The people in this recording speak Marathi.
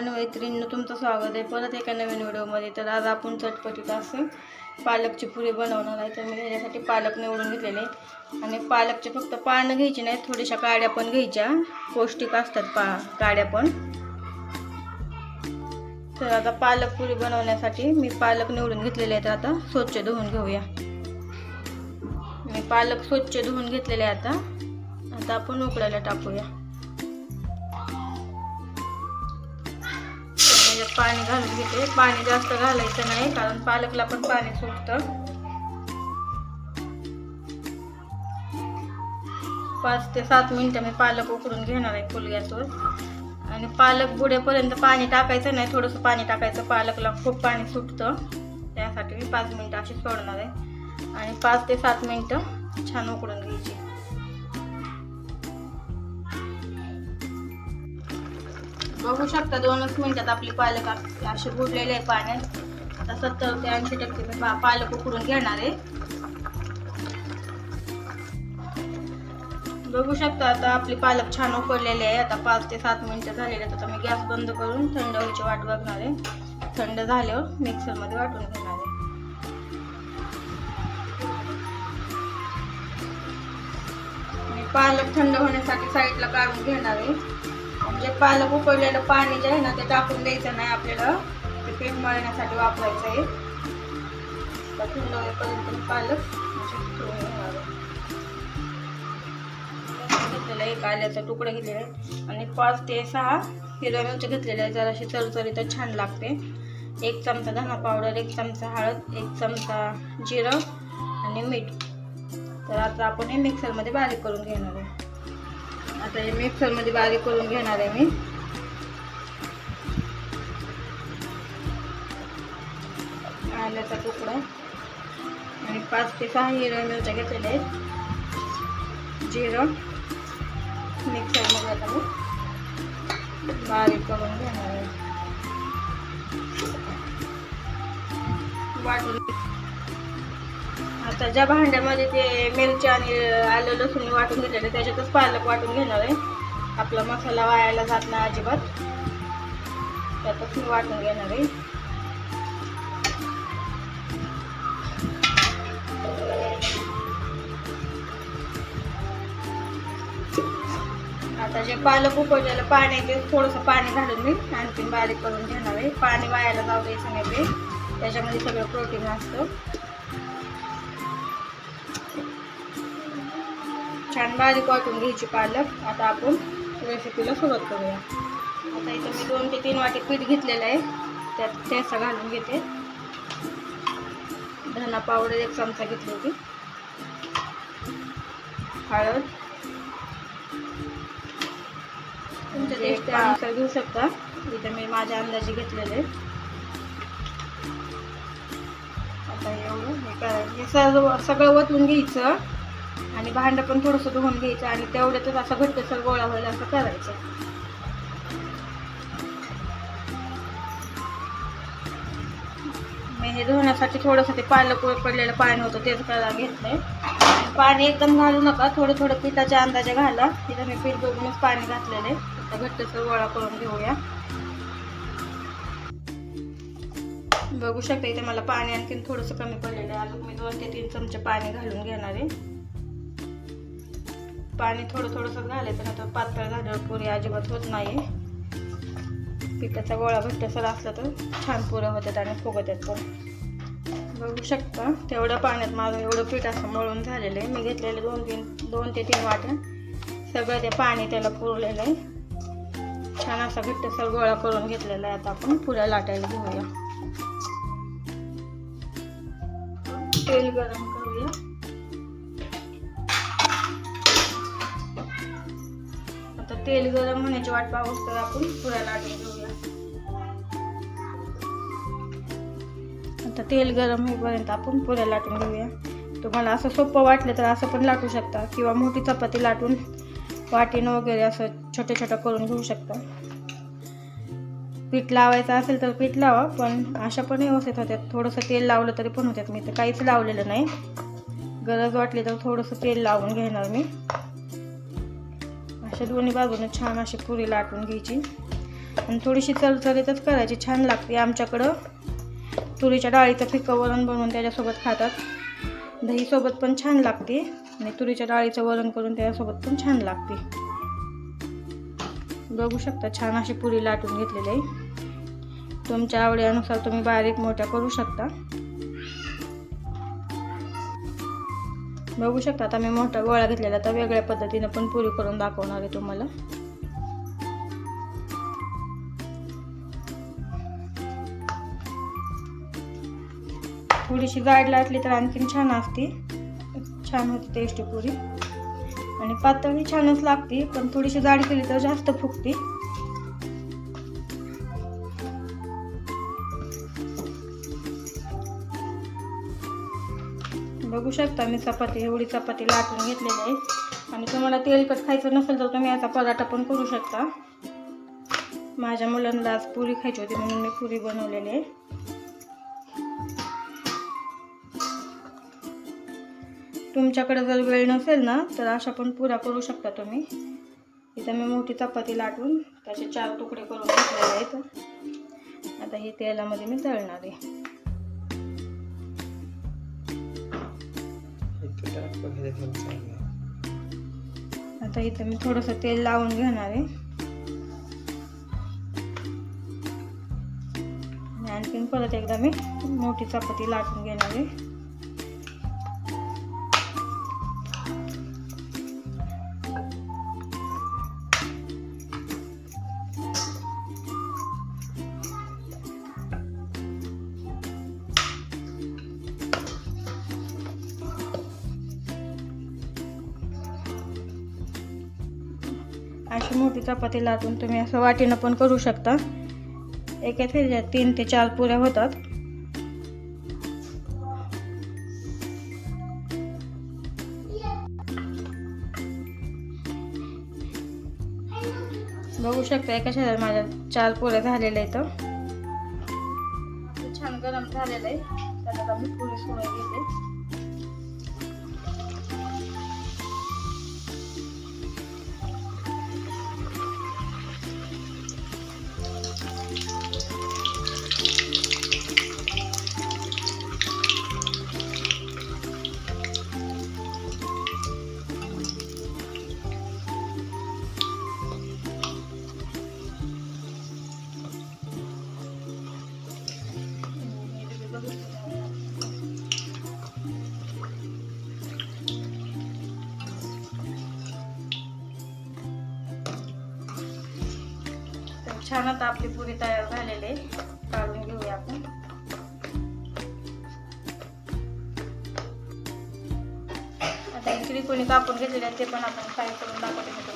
आणि मैत्रिणींनो तुमचं स्वागत आहे परत एका नवीन व्हिडिओमध्ये. तर आज आपण चटपटीत असं पालकची पुरी बनवणार आहे. तर मी ह्याच्यासाठी पालक निवडून घेतलेले आणि पालकचे फक्त पानं घ्यायची नाही थोड्याशा काड्या पण घ्यायच्या. पौष्टिक असतात पा काड्या पण. तर आता पालक पुरी बनवण्यासाठी मी पालक निवडून घेतलेले आहेत आता. स्वच्छ धुवून घेऊया. मी पालक स्वच्छ धुवून घेतलेले आहे आता. आता आपण उकडायला टाकूया. पाणी घालून घेते. पाणी जास्त घालायचं नाही कारण पालकला पण पाणी सुटतं. पाच ते सात मिनिटं मी पालक उकडून घेणार आहे फुल गॅसवर आणि पालक बुडेपर्यंत पाणी टाकायचं नाही थोडंसं पाणी टाकायचं. पालकला खूप पाणी सुटतं. त्यासाठी मी पाच मिनिटं अशी सोडणार आहे. आणि पाच ते सात मिनिटं छान उकडून घ्यायची. बघू शकता दोनच मिनटात आपली पालक असे बुडलेले आहे पाण्यात आता सत्तर ते ऐंशी टक्के मी पालक उकडून घेणार आहे. बघू शकता आता आपली पालक छान उकडलेली आहे. आता पाच ते सात मिनटं झालेले आहेत. आता मी गॅस बंद करून थंड व्हायची वाट बघणार आहे. थंड झाल्यावर मिक्सरमध्ये वाटून घेणार आहे. पालक थंड होण्यासाठी साईडला काढून घेणार आहे. म्हणजे पालक उकळलेलं पाणी जे आहे ना ते टाकून द्यायचं नाही आपल्याला. ते पीठ मळण्यासाठी वापरायचं आहे थंड होईपर्यंत पालक घेतलेलं आहे. एक आल्याचा तुकडा घेतलेला आहे. आणि पाच ते सहा हिरव्या मिरच्या घेतलेल्या आहे जराशी चरचरी तर छान लागते. एक चमचा धना पावडर एक चमचा हळद एक चमचा जिरं आणि मीठ. तर आता आपण हे मिक्सरमध्ये बारीक करून घेणार आहे. आता हे मिक्सरमध्ये बारीक करून घेणार आहे मी. आल्याचा तुकडा. आणि पाच ते सहा हिरव्या मिरच्या घेतलेल्या आहेत. जिरं. मिक्सरमध्ये आता मी बारीक करून घेणार आहे. वाटून आता ज्या भांड्यामध्ये ते मिरची आणि आलं लसूण वाटून घेतलेलं त्याच्यातच पालक वाटून घेणार आहे. आपला मसाला वायाला जात नाही अजिबात. त्यातच मी वाटून घेणार आहे. आता जे पालक उकळलेलं पाणी आहे ते थोडंसं पाणी घालून मी आणखी बारीक करून घेणार आहे. पाणी वायाला जाऊ द्यायचं नाही ते. त्याच्यामध्ये सगळं प्रोटीन असतं. छान बारीक वाटून घ्यायची पालक. आता आपण रेसिपीला सुरुवात करूया. आता इथं मी दोन ते तीन वाटी पीठ घेतलेलं आहे. त्यात ठेसा घालून घेते. धना पावडर एक चमचा घेतली होती. हळद. तुमच्या टेस्ट अनुसार घेऊ शकता. इथं मी माझ्या अंदाजे घेतलेले आहे. आता एवढं हे करायचं हे सर्व सगळं वतून घ्यायचं. आणि भांडं पण थोडंसं धुवून घ्यायचं आणि तेवढ्यातच असं घट्टसर गोळा होईल असं करायचं. मी हे धुण्यासाठी थोडंसं ते पालक पडलेलं पाणी होतं तेच करायला घेतलंय. पाणी एकदम घालू नका थोडं थोडं पिठाच्या अंदाजे घाला. तिथं मी पीठ बघूनच पाणी घातलेलं आहे आता घट्टसर गोळा करून घेऊया. बघू शकता इथे मला पाणी आणखीन थोडंसं कमी पडलेलं आहे. अजून मी दोन ते तीन चमचे पाणी घालून घेणार आहे. पाणी थोडं थोडंसं घालायचं नाही तर पातळ झाल्यावर पुरी अजिबात होत नाही पिठाचा गोळा घट्टसर असला तर छान पुऱ्या होतात आणि फुगत आहेत पण. बघू शकता तेवढ्या पाण्यात माझं एवढं पीठ असं मळून झालेलं आहे मी घेतलेलं दोन तीन दोन ते तीन वाट्या सगळं ते पाणी त्याला पुरलेलं आहे. छान असा घट्टसर गोळा करून घेतलेला आहे आता आपण. पुऱ्या लाटायला घेऊया. तेल गरम करूया. तेल गरम होण्याची वाट पाहूस तर आपण पुऱ्या लाटून घेऊया. आता तेल गरम होईपर्यंत आपण पुऱ्या लाटून घेऊया. तुम्हाला असं सोपं वाटलं तर असं पण लाटू शकता किंवा मोठी चपाती लाटून वाटीनं वगैरे असं छोटे छोटं करून घेऊ शकता. पीठ लावायचं असेल तर पीठ लावा पण अशा पण व्यवस्थित होत्यात. थोडंसं तेल लावलं तरी पण होत्यात. मी तर काहीच लावलेलं नाही. गरज वाटली तर थोडंसं तेल लावून घेणार मी. अशा दोन्ही बाजूने छान अशी पुरी लाटून घ्यायची. आणि थोडीशी चलचलीतच करायची छान लागते. आमच्याकडं तुरीच्या डाळीचं फिकं वरण बनवून त्याच्यासोबत खातात. दहीसोबत पण छान लागते आणि तुरीच्या डाळीचं वरण करून त्याच्यासोबत पण छान लागते. बघू शकता छान अशी पुरी लाटून घेतलेली आहे. तुमच्या आवडीनुसार तुम्ही बारीक मोठ्या करू शकता. बघू शकता आता मी मोठा गोळा घेतलेला तर वेगळ्या पद्धतीनं पण पुरी करून दाखवणार आहे तुम्हाला. थोडीशी जाड लाटली तर आणखीन छान असते. छान होती टेस्टी पुरी. आणि पातळी छानच लागते पण थोडीशी जाड केली तर जास्त फुगते. बघू शकता. मी चपाती एवढी चपाती लाटून घेतलेली आहे. आणि तुम्हाला तेलकट खायचं नसेल तर तुम्ही याचा पराठा पण करू शकता. माझ्या मुलांना आज पुरी खायची होती म्हणून मी पुरी बनवलेली आहे. तुमच्याकडे जर वेळ नसेल ना तर अशा पण पुऱ्या करू शकता तुम्ही. इथं मी मोठी चपाती लाटून त्याचे चार तुकडे करून घेतलेले आहेत. आता हे तेलामध्ये मी तळणार आहे. आता इथं मी थोडंसं तेल लावून घेणार आहे. आणखीन परत एकदा मी मोठी चपाती लाटून घेणार आहे. अशी मोठी चपाती लाटून तुम्ही असं वाटीनं पण करू शकता. एका ह्याच्यात तीन ते चार पुऱ्या होतात. बघू शकता एका शेजार माझ्या चार पुऱ्या झालेल्या आहेत. छान गरम झालेलं आहे. त्याला मी पुरी सोडून घेते छान आता आपली पुरी तयार झालेली आहे. काढून घेऊया आपण. आता इकडे कोणी कापून घेतलेले ते पण आपण फ्राय करून दाखवते.